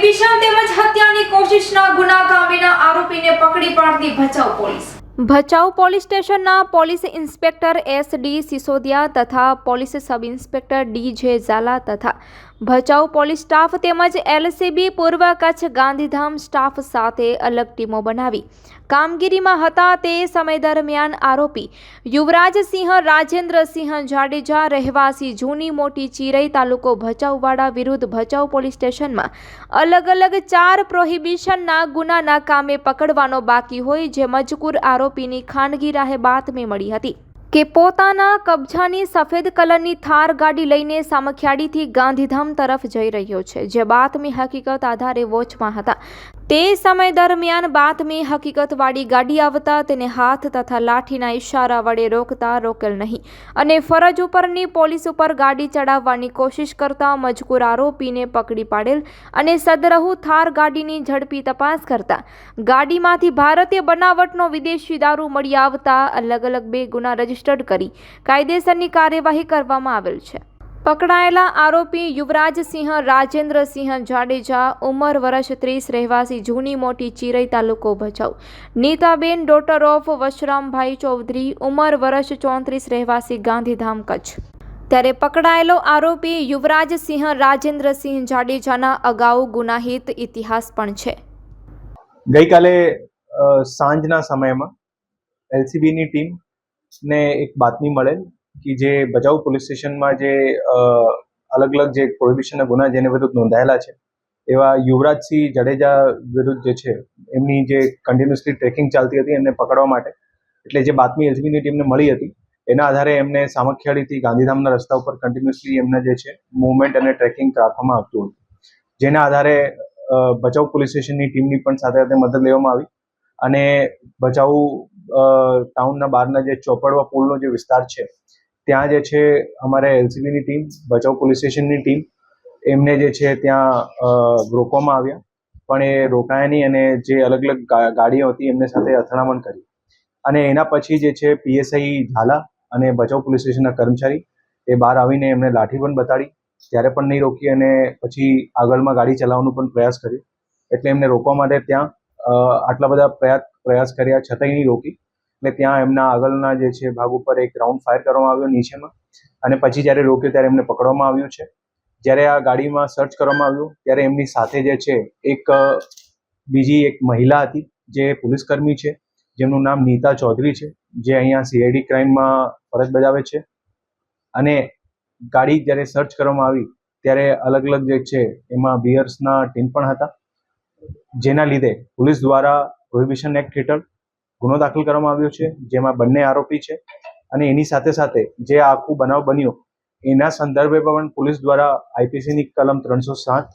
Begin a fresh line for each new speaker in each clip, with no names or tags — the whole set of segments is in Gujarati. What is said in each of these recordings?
પ્રોહિબિશન તેમજ હત્યાની કોશિશના ગુના ગામેના આરોપીને પકડી પાડતી ભચાઉ પોલીસ. ભચાઉ પોલીસ સ્ટેશનના police inspector S D Sisodiya તથા police sub inspector D J Jhala તથા ભચાઉ પોલીસ સ્ટાફ તેમજ એલસીબી પૂર્વ કચ્છ ગાંધીધામ સ્ટાફ સાથે અલગ ટીમો બનાવી કામગીરીમાં હતા તે સમય દરમિયાન આરોપી યુવરાજસિંહ રાજેન્દ્રસિંહ જાડેજા, રહેવાસી જૂની મોટી ચિરઈ તાલુકો ભચાઉવાડા વિરુદ્ધ ભચાઉ પોલીસ સ્ટેશનમાં અલગ અલગ ચાર પ્રોહિબિશનના ગુનાના કામે પકડવાનો બાકી હોય જે મજકૂર આરોપીની ખાનગી રાહે બાતમી મળી હતી. કે પોતાના કબજાની સફેદ કલરની થાર ગાડી લઈને સામખિયાળીથી ગાંધીધામ તરફ જઈ રહ્યો છે, જે બાતમી હકીકત આધારે વોચમાં હતા. તે સમય દરમિયાન બાતમી હકીકતવાળી ગાડી આવતા તેને હાથ તથા લાઠીના ઇશારા વડે રોકતા રોકેલ નહીં. અને ફરજ ઉપરની પોલીસ ઉપર ગાડી ચડાવવાની કોશિશ કરતા મજકૂર આરોપીને પકડી પાડેલ અને સદરહુ થાર ગાડીની ઝડપી તપાસ કરતા. ગાડીમાંથી ભારતીય બનાવટનો વિદેશી દારૂ મળી આવતા અલગ અલગ બે ગુના રજીસ્ટર્ડ કરી કાયદેસરની કાર્યવાહી કરવામાં આવેલ છે. પકડાયેલા આરોપી યુવરાજસિંહ રાજેન્દ્રસિંહ જાડેજા, ઉંમર વર્ષ ત્રીસ, રહેવાસી જૂની મોટી ચિરઈ તાલુકો ભચાઉ. નીતાબેન ડોટર ઓફ વશરામભાઈ ચૌધરી, ઉંમર વર્ષ ચોત્રીસ, રહેવાસી ગાંધીધામ કચ્છ. ત્યારે પકડાયેલો આરોપી યુવરાજસિંહ રાજેન્દ્રસિંહ જાડેજાના અગાઉ ગુનાહિત ઇતિહાસ પણ છે.
ગઈકાલે સાંજના સમયમાં એલસીબીની ટીમ એક બાતમી મળેલ કે જે ભજાઉ પોલીસ સ્ટેશનમાં જે અલગ અલગ જે પ્રોહિબિશનના ગુના જેને વિરુદ્ધ નોંધાયેલા છે, એવા યુવરાજસિંહ જાડેજા વિરુદ્ધ જે છે, એમની જે કન્ટિન્યુઅસલી ટ્રેકિંગ ચાલતી હતી એમને પકડવા માટે, એટલે જે બાતમી એલસીબીની ટીમને મળી હતી, એના આધારે એમને સામખિયાળીથી ગાંધીધામના રસ્તા ઉપર કન્ટિન્યુઅસલી એમના જે છે મુવમેન્ટ અને ટ્રેકિંગ રાખવામાં આવતું હતું. જેના આધારે ભચાઉ પોલીસ સ્ટેશનની ટીમની પણ સાથે સાથે મદદ લેવામાં આવી અને ભચાઉ ટાઉનના બહારના જે ચોપડવા પુલનો જે વિસ્તાર છે ત્યાં જે છે અમારે એલસીબીની ટીમ, ભચાઉ પોલીસ સ્ટેશનની ટીમ, એમને જે છે ત્યાં રોકવામાં આવ્યા. પણ એ રોકાયા નહીં અને જે અલગ અલગ ગાડીઓ હતી એમને સાથે અથડામણ કરી. અને એના પછી જે છે પીએસઆઈ ઝાલા અને ભચાઉ પોલીસ સ્ટેશનના કર્મચારી, એ બહાર આવીને એમને લાઠી પણ બતાડી. ત્યારે પણ નહીં રોકી અને પછી આગળમાં ગાડી ચલાવવાનો પણ પ્રયાસ કર્યો. એટલે એમને રોકવા માટે ત્યાં આટલા બધા પ્રયાસ પ્રયાસ કર્યા. છતાંય નહીં રોકી. એટલે ત્યાં એમના આગળના જે છે, ભાગ ઉપર એક રાઉન્ડ ફાયર કરવામાં આવ્યો નીચેમાં. અને પછી જ્યારે રોક્યો ત્યારે એમને પકડવામાં આવ્યું છે. જ્યારે આ ગાડીમાં સર્ચ કરવામાં આવ્યું, ત્યારે એમની સાથે જે છે, એક બીજી એક મહિલા હતી, જે પોલીસકર્મી છે. જેમનું નામ નીતા ચૌધરી છે, જે અહીંયા સીઆઈડી ક્રાઇમમાં ફરજ બજાવે છે. અને ગાડી જ્યારે સર્ચ કરવામાં આવી, ત્યારે અલગ અલગ જે છે, એમાં બિયર્સના ટીન પણ હતા. જેના લીધે પોલીસ દ્વારા પ્રોહિબિશન એક્ટ હેઠળ ગુનો દાખલ કરવામાં આવ્યો છે, જેમાં બંને આરોપી છે અને એની સાથે સાથે જે આખું બનાવ બન્યો, એના સંદર્ભે પણ પોલીસ દ્વારા આઈપીસીની કલમ ત્રણસો સાત,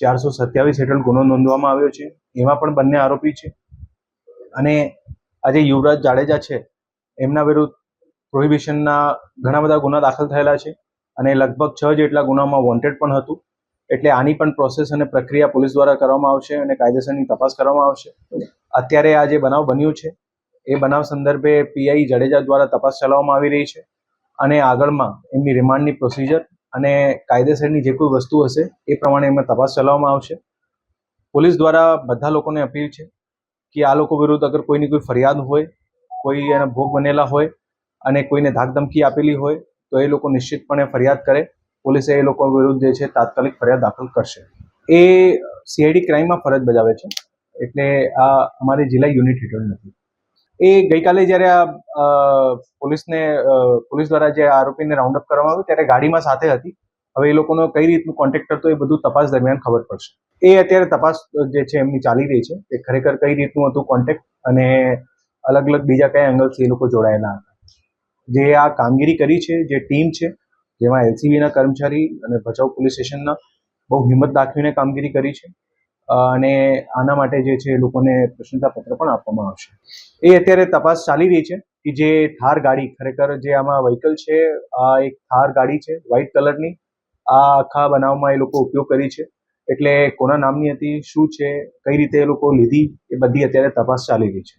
ચારસો સત્યાવીસ હેઠળ ગુનો નોંધવામાં આવ્યો છે. એમાં પણ બંને આરોપી છે. અને આજે યુવરાજ જાડેજા છે, એમના વિરુદ્ધ પ્રોહિબિશનના ઘણા બધા ગુના દાખલ થયેલા છે અને લગભગ છ જેટલા ગુનામાં વોન્ટેડ પણ હતું. એટલે આની પણ પ્રોસેસ અને પ્રક્રિયા પોલીસ દ્વારા કરવામાં આવશે અને કાયદેસરની તપાસ કરવામાં આવશે. અત્યારે આ જે બનાવ બન્યું છે એ બનાવ સંદર્ભે પીઆઈ જાડેજા દ્વારા તપાસ ચલાવવામાં આવી રહી છે અને આગળમાં એમની રિમાન્ડની પ્રોસિજર અને કાયદેસરની જે કોઈ વસ્તુ હશે એ પ્રમાણે એમાં તપાસ ચલાવવામાં આવશે. પોલીસ દ્વારા બધા લોકોને અપીલ છે કે આ લોકો વિરુદ્ધ અગર કોઈની કોઈ ફરિયાદ હોય, કોઈ એના ભોગ બનેલા હોય અને કોઈને ધાકધમકી આપેલી હોય, તો એ લોકો નિશ્ચિતપણે ફરિયાદ કરે. પોલીસે એ લોકો વિરુદ્ધ જે છે તાત્કાલિક ફરિયાદ દાખલ કરશે. એ સીઆઈડી ક્રાઇમમાં ફરજ બજાવે છે. એટલે આ અમારી જિલ્લા યુનિટ હેઠળ નથી. એ ગઈકાલે જ્યારે આ પોલીસને પોલીસ દ્વારા જે આરોપીને રાઉન્ડ અપ કરવામાં આવ્યો ત્યારે ગાડીમાં સાથે હતી. હવે એ લોકોનો કઈ રીતનું કોન્ટેક્ટ હતો એ બધું તપાસ દરમિયાન ખબર પડશે. એ અત્યારે તપાસ જે છે એમની ચાલી રહી છે કે ખરેખર કઈ રીતનું હતું કોન્ટેક્ટ અને અલગ અલગ બીજા કયા એંગલથી એ લોકો જોડાયેલા હતા. જે આ કામગીરી કરી છે, જે ટીમ છે, જેમાં એલસીબીના કર્મચારી અને ભચાઉ પોલીસ સ્ટેશનના બહુ હિંમત દાખવીને કામગીરી કરી છે. અને આના માટે જે છે લોકોને પ્રશંસાપત્ર પણ આપવામાં આવશે. એ અત્યારે તપાસ ચાલી રહી છે કે જે થાર ગાડી ખરેખર જે આમાં વ્હીકલ છે, આ એક થાર ગાડી છે વ્હાઇટ કલરની આ આખા બનાવમાં એ લોકો ઉપયોગ કરી છે. એટલે કોના નામની હતી, શું છે, કઈ રીતે એ લોકો લીધી, એ બધી અત્યારે તપાસ ચાલી રહી છે.